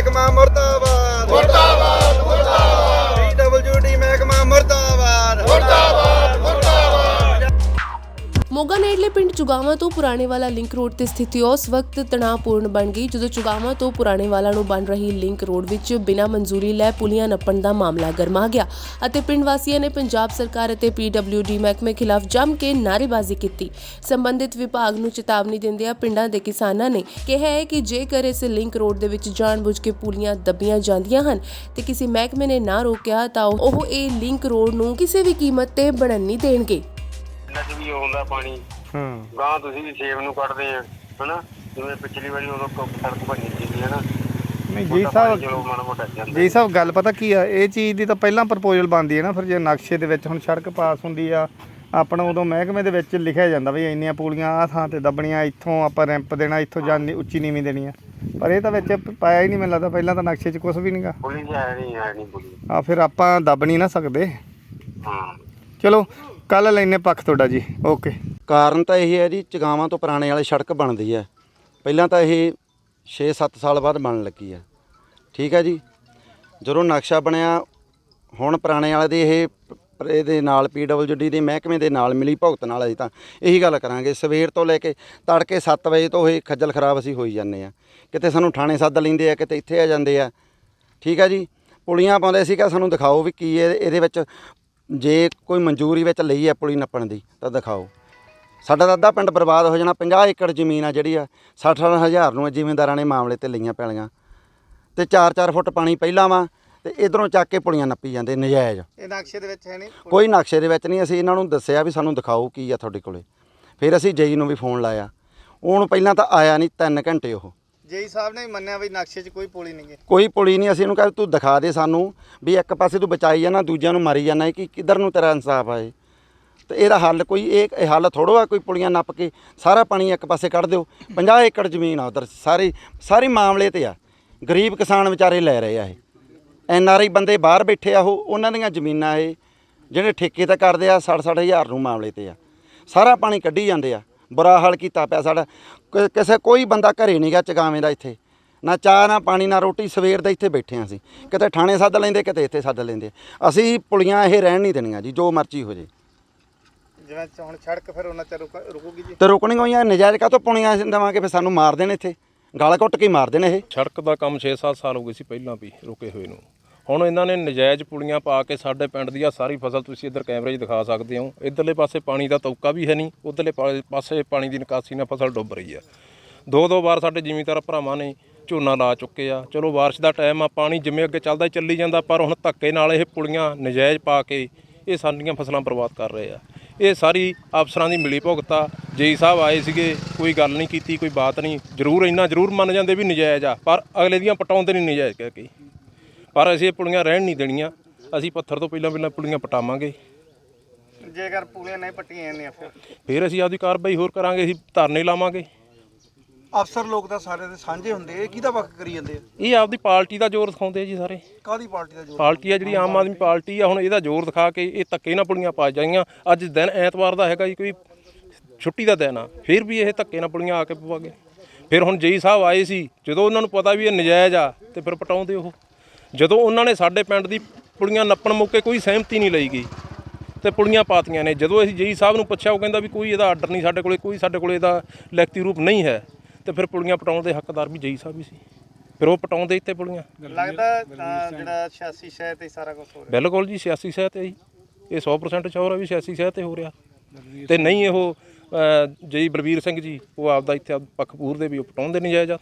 ਮਹਿਕਮਾ ਮੁਰਦਾਬਾਦ ਮੋਗਾ ਨੇੜਲੇ ਪਿੰਡ ਚੁਗਾਵਾ ਤੋਂ ਪੁਰਾਣੇ ਵਾਲਾ ਲਿੰਕ ਰੋਡ ਤੇ ਸਥਿਤੀ ਉਸ ਵਕਤ ਤਣਾਅਪੂਰਨ ਬਣ ਗਈ। ਜਦੋਂ ਚੁਗਾਵਾ ਤੋਂ ਪੁਰਾਣੇ ਵਾਲਾ ਨੂੰ ਬਣ ਰਹੀ ਲਿੰਕ ਰੋਡ ਵਿੱਚ ਬਿਨਾਂ ਮਨਜ਼ੂਰੀ ਲੈ ਪੁਲੀਆਂ ਨੱਪਣ ਦਾ ਮਾਮਲਾ ਗਰਮਾ ਗਿਆ ਅਤੇ ਪਿੰਡ ਵਾਸੀਆਂ ਨੇ ਪੰਜਾਬ ਸਰਕਾਰ ਅਤੇ ਪੀਡਬਲਯੂਡੀ ਮਹਿਕਮੇ ਖਿਲਾਫ ਜੰਮ ਕੇ ਨਾਅਰੇਬਾਜ਼ੀ ਕੀਤੀ। ਸੰਬੰਧਿਤ ਵਿਭਾਗ ਨੂੰ ਚੇਤਾਵਨੀ ਦਿੰਦਿਆਂ ਪਿੰਡਾਂ ਦੇ ਕਿਸਾਨਾਂ ਨੇ ਕਿਹਾ ਹੈ ਕਿ ਜੇਕਰ ਇਸ ਲਿੰਕ ਰੋਡ ਦੇ ਵਿੱਚ ਜਾਣਬੁੱਝ ਕੇ ਪੁਲੀਆਂ ਦੱਬੀਆਂ ਜਾਂਦੀਆਂ ਹਨ ਤੇ ਕਿਸੇ ਮਹਿਕਮੇ ਨੇ ਨਾ ਰੋਕਿਆ ਤਾਂ ਉਹ ਇਹ ਲਿੰਕ ਰੋਡ ਨੂੰ ਕਿਸੇ ਵੀ ਕੀਮਤ ਤੇ ਬਣਨ ਨਹੀਂ ਦੇਣਗੇ। ਪਿੰਡਾਂ 'ਚ ਵੀ ਆਉਂਦਾ ਪਾਣੀ ਹੂੰ। ਗਾਂ ਤੁਸੀਂ ਵੀ ਸੇਵ ਨੂੰ ਕੱਢਦੇ ਆ ਹਨਾ? ਜਿਵੇਂ ਪਿਛਲੀ ਵਾਰੀ ਉਦੋਂ ਕ- ਸੜਕ ਬਣੀ ਸੀ ਹਨਾ? ਨਹੀਂ ਜੀ ਸਾਹਿਬ ਚਲੋ ਮਾੜਾ ਮੋਟਾ ਜਾਂਦਾ ਜੀ ਸਾਹਿਬ ਗੱਲ ਪਤਾ ਕੀ ਆ ਇਹ ਚੀਜ਼ ਦੀ ਤਾਂ ਪਹਿਲਾਂ ਪ੍ਰਪੋਜ਼ਲ ਬਣਦੀ ਹੈ ਨਾ ਫਿਰ ਜੇ ਨਕਸ਼ੇ ਦੇ ਵਿੱਚ ਹੁਣ ਸੜਕ ਪਾਸ ਹੁੰਦੀ ਆ ਆਪਣਾ ਉਦੋਂ ਮਹਿਕਮੇ ਦੇ ਵਿੱਚ ਲਿਖਿਆ ਜਾਂਦਾ ਵੀ ਇੰਨੀਆਂ ਪੂਲੀਆਂ ਆ ਥਾਂ ਤੇ ਦੱਬਣੀਆਂ ਇੱਥੋਂ ਆਪਾਂ ਰੈਂਪ ਦੇਣਾ ਇੱਥੋਂ ਜਾਨੀ ਉੱਚੀ ਨੀਵੀਂ ਦੇਣੀ ਆ। ਪਰ ਇਹ ਤਾਂ ਵਿੱਚ ਪਾਇਆ ਹੀ ਨਹੀਂ ਮੈਨੂੰ ਲੱਗਦਾ ਪਹਿਲਾਂ ਤਾਂ ਨਕਸ਼ੇ 'ਚ ਕੁਝ ਵੀ ਨਹੀਂਗਾ ਪੁਲਿਸ ਨਹੀਂ ਹੈ ਨਹੀਂ ਪੁਲਿਸ ਆ ਫਿਰ ਆਪਾਂ ਦੱਬ ਨਹੀਂ ਨਾ ਸਕਦੇ। ਹਾਂ। ਚਲੋ ਕੱਲ ਲੈਨੇ ਪੱਖ ਤੁਹਾਡਾ ਜੀ, ਓਕੇ। ਕਾਰਨ ਤਾਂ ਇਹ ਹੈ ਜੀ, ਚਗਾਵਾਂ ਤੋਂ ਪੁਰਾਣੇ ਵਾਲੇ ਸੜਕ ਬਣਦੀ ਹੈ। ਪਹਿਲਾਂ ਤਾਂ ਇਹ 6-7 ਸਾਲ ਬਾਅਦ ਬਣਨ ਲੱਗੀ ਹੈ। ਠੀਕ ਹੈ ਜੀ? ਜਦੋਂ ਨਕਸ਼ਾ ਬਣਿਆ, ਹੁਣ ਪੁਰਾਣੇ ਵਾਲੇ ਦੇ ਇਹ ਪ- ਇਹਦੇ ਨਾਲ ਪੀਡਬਲਯੂਡੀ ਦੇ ਮਹਿਕਮੇ ਦੇ ਨਾਲ ਮਿਲੀ, ਭੁਗਤ ਨਾਲ ਅਸੀਂ ਤਾਂ ਇਹੀ ਗੱਲ ਕਰਾਂਗੇ। ਸਵੇਰ ਤੋਂ ਲੈ ਕੇ ਤੜਕੇ 7 ਵਜੇ ਤੋਂ ਇਹ ਖੱਜਲ ਖਰਾਬ ਅਸੀਂ ਹੋਈ ਜਾਂਦੇ ਆ ਕਿਤੇ ਸਾਨੂੰ ਥਾਣੇ ਸੱਦ ਲੈਂਦੇ ਆ, ਕਿਤੇ ਇੱਥੇ ਆ ਜਾਂਦੇ ਆ। ਠੀਕ ਆ ਜੀ? ਪੁਲੀਆਂ ਪਾਉਂਦੇ ਸੀਗਾ, ਸਾਨੂੰ ਦਿਖਾਓ ਵੀ ਕੀ ਇਹ- ਇਹਦੇ ਵਿੱਚ ਜੇ ਕੋਈ ਮਨਜ਼ੂਰੀ ਵਿੱਚ ਲਈ ਹੈ ਪੁਲੀ ਨੱਪਣ ਦੀ ਤਾਂ ਦਿਖਾਓ। ਸਾਡਾ ਤਾਂ ਅੱਧਾ ਪਿੰਡ ਬਰਬਾਦ ਹੋ ਜਾਣਾ 50 ਏਕੜ ਜ਼ਮੀਨ ਆ ਜਿਹੜੀ ਆ 60 ਹਜ਼ਾਰ ਨੂੰ ਜ਼ਿਮੀਂਦਾਰਾਂ ਨੇ ਮਾਮਲੇ ਤੇ ਲਈਆਂ ਪੈਲੀਆਂ। ਤੇ 4-4 ਫੁੱਟ ਪਾਣੀ ਪਹਿਲਾਂ ਵਾ ਤੇ ਇਧਰੋਂ ਚੱਕ ਕੇ ਪੁਲੀਆਂ ਨੱਪੀ ਜਾਂਦੇ ਨਜਾਇਜ਼। ਇਹ ਨਕਸ਼ੇ ਦੇ ਵਿੱਚ ਹੈ ਨਹੀਂ? ਕੋਈ ਨਕਸ਼ੇ ਦੇ ਵਿੱਚ ਨਹੀਂ ਅਸੀਂ ਇਹਨਾਂ ਨੂੰ ਦੱਸਿਆ ਵੀ ਸਾਨੂੰ ਦਿਖਾਓ ਕੀ ਆ ਤੁਹਾਡੇ ਕੋਲੇ। ਫਿਰ ਅਸੀਂ ਜਈ ਨੂੰ ਵੀ ਫੋਨ ਲਾਇਆ। ਉਹਨੂੰ ਪਹਿਲਾਂ ਤਾਂ ਆਇਆ ਨਹੀਂ 3 ਘੰਟੇ ਉਹ। ਜੀ ਸਾਹਿਬ ਨੇ ਮੰਨਿਆ ਵੀ ਨਕਸ਼ੇ 'ਚ ਕੋਈ ਪੂਲੀ ਨਹੀਂ ਹੈ। ਕੋਈ ਪੁਲੀ ਨਹੀਂ, ਅਸੀਂ ਇਹਨੂੰ ਕਹਿੰਦੇ ਤੂੰ ਦਿਖਾ ਦੇ ਸਾਨੂੰ ਵੀ ਇੱਕ ਪਾਸੇ ਤੂੰ ਬਚਾਈ ਜਾਣਾ ਦੂਜਿਆਂ ਨੂੰ ਮਾਰੀ ਜਾਣਾ ਕਿ ਕਿੱਧਰ ਨੂੰ ਤੇਰਾ ਇਨਸਾਫ ਆਏ? ਤੇ ਇਹਦਾ ਹੱਲ ਕੋਈ ਇਹ ਇਹ ਹੱਲ ਥੋੜੋ ਆ ਕੋਈ ਪੁਲੀਆਂ ਨੱਪ ਕੇ ਸਾਰਾ ਪਾਣੀ ਇੱਕ ਪਾਸੇ ਕੱਢ ਦਿਓ। 50 ਏਕੜ ਜ਼ਮੀਨ ਆ ਉਧਰ, ਸਾਰੀ ਸਾਰੇ ਮਾਮਲੇ ਤੇ ਆ। ਗਰੀਬ ਕਿਸਾਨ ਵਿਚਾਰੇ ਲੈ ਰਹੇ ਆ ਇਹ। ਐਨ ਆਰ ਆਈ ਬੰਦੇ ਬਾਹਰ ਬੈਠੇ ਆ ਉਹ, ਉਹਨਾਂ ਦੀਆਂ ਜ਼ਮੀਨਾਂ ਇਹ, ਜਿਹੜੇ ਠੇਕੇ ਤੇ ਕਰਦੇ ਆ 60-60 ਹਜ਼ਾਰ ਨੂੰ ਮਾਮਲੇ ਤੇ ਆ। ਸਾਰਾ ਪਾਣੀ ਕੱਢੀ ਜਾਂਦੇ ਆ। ਬੁਰਾ ਹਾਲ ਕੀਤਾ ਪਿਆ ਸਾਡਾ। ਕ- ਕਿਸੇ ਕੋਈ ਬੰਦਾ ਘਰੇ ਨਹੀਂ ਗਾ ਚਗਾਵੇਂ ਦਾ ਇੱਥੇ। ਨਾ ਚਾਹ ਨਾ ਪਾਣੀ ਨਾ ਰੋਟੀ ਸਵੇਰ ਦੇ ਇੱਥੇ ਬੈਠੇ ਹਾਂ ਅਸੀਂ। ਕਿਤੇ ਥਾਣੇ ਸੱਦ ਲੈਂਦੇ ਕਿਤੇ ਇੱਥੇ ਸੱਦ ਲੈਂਦੇ। ਅਸੀਂ ਪੁਲੀਆਂ ਇਹ ਰਹਿਣ ਨਹੀਂ ਦੇਣੀਆਂ ਜੀ ਜੋ ਮਰਜ਼ੀ ਹੋ ਜੇ। ਜਿਵੇਂ ਹੁਣ ਸੜਕ ਫਿਰ ਉਹਨਾਂ ਚ ਰੁਕੂਗੀ ਜੀ? ਤੇ ਰੁਕਣੀਆਂ ਹੋਈਆਂ ਨਜਾਇਜ਼ ਕਾਹਤੋਂ ਪੁਲੀਆਂ ਦੇਵਾਂਗੇ ਫਿਰ ਸਾਨੂੰ ਮਾਰ ਦੇਣ ਇੱਥੇ। ਗਾਲ ਘੁੱਟ ਕੇ ਹੀ ਮਾਰ ਦੇਣ ਇਹ। ਸੜਕ ਦਾ ਕੰਮ 6-7 ਸਾਲ ਹੋ ਗਏ ਸੀ ਪਹਿਲਾਂ ਵੀ ਰੁਕੇ ਹੋਏ ਨੂੰ। ਹੁਣ ਇਹਨਾਂ ਨੇ ਨਜਾਇਜ਼ ਪੁਲੀਆਂ ਪਾ ਕੇ ਸਾਡੇ ਪਿੰਡ ਦੀ ਆ ਸਾਰੀ ਫਸਲ ਤੁਸੀਂ ਇੱਧਰ ਕੈਮਰੇ 'ਚ ਦਿਖਾ ਸਕਦੇ ਹੋ। ਇੱਧਰਲੇ ਪਾਸੇ ਪਾਣੀ ਦਾ ਤੌਕਾ ਵੀ ਹੈ ਨਹੀਂ, ਉਧਰਲੇ ਪਾਸੇ ਪਾਣੀ ਦੀ ਨਿਕਾਸੀ ਨਾਲ ਫਸਲ ਡੁੱਬ ਰਹੀ ਆ। ਦੋ ਦੋ ਵਾਰ ਸਾਡੇ ਜ਼ਿਮੀਂਦਾਰ ਭਰਾਵਾਂ ਨੇ ਝੋਨਾ ਲਾ ਚੁੱਕੇ ਆ। ਚਲੋ ਬਾਰਿਸ਼ ਦਾ ਟਾਈਮ ਆ, ਪਾਣੀ ਜਿਵੇਂ ਅੱਗੇ ਚੱਲਦਾ ਚੱਲੀ ਜਾਂਦਾ, ਪਰ ਹੁਣ ਧੱਕੇ ਨਾਲ ਇਹ ਪੁਲੀਆਂ ਨਜਾਇਜ਼ ਪਾ ਕੇ ਇਹ ਸਾਡੀਆਂ ਫਸਲਾਂ ਬਰਬਾਦ ਕਰ ਰਹੇ ਆ। ਇਹ ਸਾਰੀ ਅਫਸਰਾਂ ਦੀ ਮਿਲੀ ਭੁਗਤਾ। ਜੇਈ ਸਾਹਿਬ ਆਏ ਸੀਗੇ, ਕੋਈ ਗੱਲ ਨਹੀਂ ਕੀਤੀ, ਕੋਈ ਬਾਤ ਨਹੀਂ। ਜ਼ਰੂਰ ਇੰਨਾ ਜ਼ਰੂਰ ਮੰਨ ਜਾਂਦੇ ਵੀ ਨਜਾਇਜ਼ ਆ, ਪਰ ਅਗਲੇ ਦੀਆਂ ਪਟਾਉਂਦੇ ਨਹੀਂ ਨਜਾਇਜ਼ ਕਹਿ ਕੇ। ਪਰ ਅਸੀਂ ਇਹ ਪੁਲੀਆਂ ਰਹਿਣ ਨਹੀਂ ਦੇਣੀਆਂ। ਅਸੀਂ ਪੱਥਰ ਤੋਂ ਪਹਿਲਾਂ ਪਹਿਲਾਂ ਪੁਲੀਆਂ ਪਟਾਵਾਂਗੇ। ਜੇਕਰ ਪੂਲੀਆਂ ਨਹੀਂ ਪੱਟੀਆਂ ਜਾਂਦੀਆਂ ਫਿਰ? ਫਿਰ ਅਸੀਂ ਆਪਦੀ ਕਾਰਵਾਈ ਹੋਰ ਕਰਾਂਗੇ ਅਸੀਂ ਧਰਨੇ ਲਾਵਾਂਗੇ। ਅਫਸਰ ਲੋਕ ਤਾਂ ਸਾਰੇ ਦੇ ਸਾਂਝੇ ਹੁੰਦੇ ਇਹ ਕਿਹਦਾ ਵਕ ਕਰੀ ਜਾਂਦੇ ਆ? ਇਹ ਆਪਦੀ ਪਾਰਟੀ ਦਾ ਜ਼ੋਰ ਦਿਖਾਉਂਦੇ ਆ ਜੀ ਸਾਰੇ। ਕਾਹਦੀ ਪਾਰਟੀ ਦਾ ਜੋਰ? ਪਾਰਟੀ ਆ ਜਿਹੜੀ ਆਮ ਆਦਮੀ ਪਾਰਟੀ ਆ ਹੁਣ ਇਹਦਾ ਜ਼ੋਰ ਦਿਖਾ ਕੇ ਇਹ ਧੱਕੇ ਨਾਲ ਪੁਲੀਆਂ ਪਾ ਜਾਈਆਂ। ਅੱਜ ਦਿਨ ਐਤਵਾਰ ਦਾ ਹੈਗਾ ਜੀ ਕੋਈ ਛੁੱਟੀ ਦਾ ਦਿਨ ਆ। ਫਿਰ ਵੀ ਇਹ ਧੱਕੇ ਨਾਲ ਪੁਲੀਆਂ ਆ ਕੇ ਪਵਾਗੇ। ਫਿਰ ਹੁਣ ਜੇਈ ਸਾਹਿਬ ਆਏ ਸੀ ਜਦੋਂ ਉਹਨਾਂ ਨੂੰ ਪਤਾ ਵੀ ਇਹ ਨਜਾਇਜ਼ ਆ ਤੇ ਫਿਰ ਪਟਾਉਂਦੇ ਉਹ। ਜਦੋਂ ਉਹਨਾਂ ਨੇ ਸਾਡੇ ਪਿੰਡ ਦੀ ਪੁਲੀਆਂ ਨੱਪਣ ਮੌਕੇ ਕੋਈ ਸਹਿਮਤੀ ਨਹੀਂ ਲਈ ਗਈ ਤੇ ਪੁਲੀਆਂ ਪਾਤੀਆਂ ਨੇ ਜਦੋਂ ਅਸੀਂ ਜੇਈ ਸਾਹਿਬ ਨੂੰ ਪੁੱਛਿਆ ਉਹ ਕਹਿੰਦਾ ਵੀ ਕੋਈ ਇਹਦਾ ਆਰਡਰ ਨਹੀਂ ਸਾਡੇ ਕੋਲੇ ਕੋਈ ਸਾਡੇ ਕੋਲੇ ਇਹਦਾ ਲਿਖਤੀ ਰੂਪ ਨਹੀਂ ਹੈ। ਤੇ ਫਿਰ ਪੁਲੀਆਂ ਪਟਾਉਣ ਦੇ ਹੱਕਦਾਰ ਵੀ ਜੇਈ ਸਾਹਿਬ ਹੀ ਸੀ। ਫਿਰ ਉਹ ਪਟਾਉਂਦੇ ਇੱਥੇ ਪੁਲੀਆਂ। ਲੱਗਦਾ ਤਾਂ ਜਿਹੜਾ 86 ਸ਼ਹਿਰ ਤੇ ਸਾਰਾ ਕੁਝ ਹੋ ਰਿਹਾ। ਬਿਲਕੁਲ ਜੀ ਸਿਆਸੀ ਸਹਿ ਤੇ ਜੀ। ਇਹ 100% ਸ਼ੋਰ ਹੈ ਵੀ ਸਿਆਸੀ ਸਹਿ ਤੇ ਹੋ ਰਿਹਾ। ਤੇ ਨਹੀਂ ਇਹੋ ਅਹ, ਜੀ ਬਲਬੀਰ ਸਿੰਘ ਜੀ ਉਹ ਆਪਦਾ ਇੱਥੇ ਆਪ ਪੱਖ ਪੂਰਦੇ ਵੀ ਪਟਾਉਂਦੇ ਨਹੀਂ ਜਾਇਜ਼